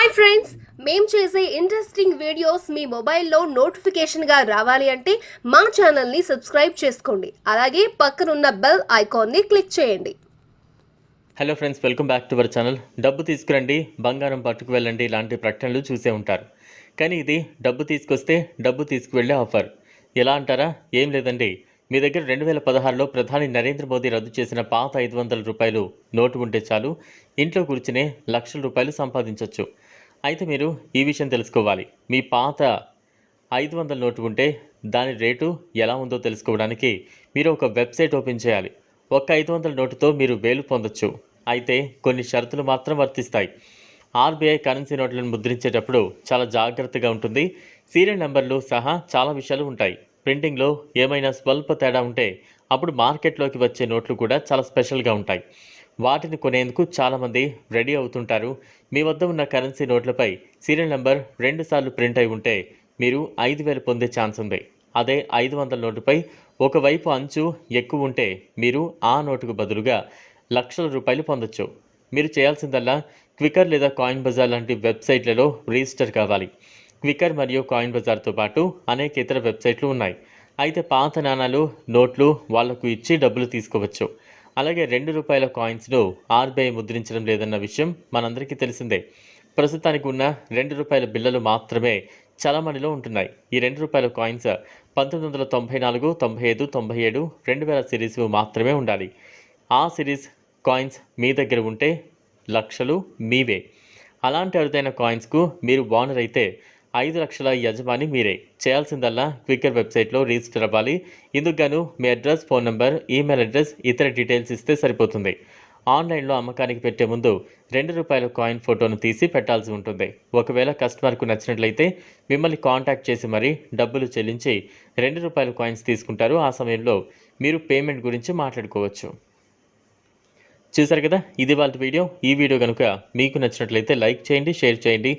Hi friends మేము చేసే interesting videos మీ మొబైల్లో నోటిఫికేషన్గా రావాలి అంటే మా ఛానల్ని సబ్స్క్రైబ్ చేసుకోండి. అలాగే పక్కనున్న బెల్ ఐకాన్ని క్లిక్ చేయండి. Hello friends welcome back to our channel డబ్బు తీసుకురండి బంగారం పట్టుకు వెళ్ళండి ఇలాంటి ప్రకటనలు చూసే ఉంటారు. కానీ ఇది డబ్బు తీసుకొస్తే డబ్బు తీసుకువెళ్ళే ఆఫర్ ఎలా అంటారా? ఏం లేదండి. మీ దగ్గర రెండు వేల పదహారులో ప్రధాని నరేంద్ర మోదీ రద్దు చేసిన పాత ఐదు వందల రూపాయలు నోటు ఉంటే చాలు ఇంట్లో కూర్చునే లక్షల రూపాయలు సంపాదించవచ్చు అయితే మీరు ఈ విషయం తెలుసుకోవాలి. మీ పాత ఐదు వందల నోటు ఉంటే దాని రేటు ఎలా ఉందో తెలుసుకోవడానికి మీరు ఒక వెబ్సైట్ ఓపెన్ చేయాలి. ఒక్క ఐదు వందల నోటుతో మీరు వేలు పొందొచ్చు. అయితే కొన్ని షరతులు మాత్రం వర్తిస్తాయి. ఆర్బీఐ కరెన్సీ నోట్లను ముద్రించేటప్పుడు చాలా జాగ్రత్తగా ఉంటుంది. సీరియల్ నెంబర్లు సహా చాలా విషయాలు ఉంటాయి. ప్రింటింగ్లో ఏమైనా స్వల్ప తేడా ఉంటే అప్పుడు మార్కెట్లోకి వచ్చే నోట్లు కూడా చాలా స్పెషల్గా ఉంటాయి. వాటిని కొనేందుకు చాలామంది రెడీ అవుతుంటారు. మీ వద్ద ఉన్న కరెన్సీ నోట్లపై సీరియల్ నెంబర్ రెండుసార్లు ప్రింట్ అయి ఉంటే మీరు ఐదు వేలు పొందే ఛాన్స్ ఉంది. అదే ఐదు వందల నోటుపై ఒకవైపు అంచు ఎక్కువ ఉంటే మీరు ఆ నోటుకు బదులుగా లక్షల రూపాయలు పొందొచ్చు. మీరు చేయాల్సిందల్లా క్వికర్ లేదా కాయిన్ బజార్ లాంటి వెబ్సైట్లలో రిజిస్టర్ కావాలి. క్వికర్ మరియు కాయిన్ బజార్తో పాటు అనేక ఇతర వెబ్సైట్లు ఉన్నాయి. అయితే పాత నాణాలు నోట్లు వాళ్ళకు ఇచ్చి డబ్బులు తీసుకోవచ్చు. అలాగే రెండు రూపాయల కాయిన్స్ను ఆర్బీఐ ముద్రించడం లేదన్న విషయం మనందరికీ తెలిసిందే. ప్రస్తుతానికి ఉన్న రెండు రూపాయల బిళ్ళలు మాత్రమే చలమణిలో ఉంటున్నాయి. ఈ రెండు రూపాయల కాయిన్స్ పంతొమ్మిది వందల తొంభై నాలుగు తొంభై ఐదు తొంభై ఏడు రెండు వేల సిరీస్ మాత్రమే ఉండాలి. ఆ సిరీస్ కాయిన్స్ మీ దగ్గర ఉంటే లక్షలు మీవే. అలాంటి అరుదైన కాయిన్స్కు మీరు బానర్ అయితే ఐదు లక్షల యజమాని మీరే. చేయాల్సిందల్లా క్విక్కర్ వెబ్సైట్లో రిజిస్టర్ అవ్వాలి. ఇందుకు గాను మీ address phone number email address ఇతర డీటెయిల్స్ ఇస్తే సరిపోతుంది. ఆన్లైన్లో అమ్మకానికి పెట్టే ముందు రెండు రూపాయల కాయిన్ ఫోటోను తీసి పెట్టాల్సి ఉంటుంది. ఒకవేళ కస్టమర్కు నచ్చినట్లయితే మిమ్మల్ని కాంటాక్ట్ చేసి మరీ డబ్బులు చెల్లించి రెండు రూపాయల కాయిన్స్ తీసుకుంటారు. ఆ సమయంలో మీరు పేమెంట్ గురించి మాట్లాడుకోవచ్చు. చూసారు కదా? ఇది వాళ్ళ వీడియో. ఈ వీడియో కనుక మీకు నచ్చినట్లయితే లైక్ చేయండి షేర్ చేయండి.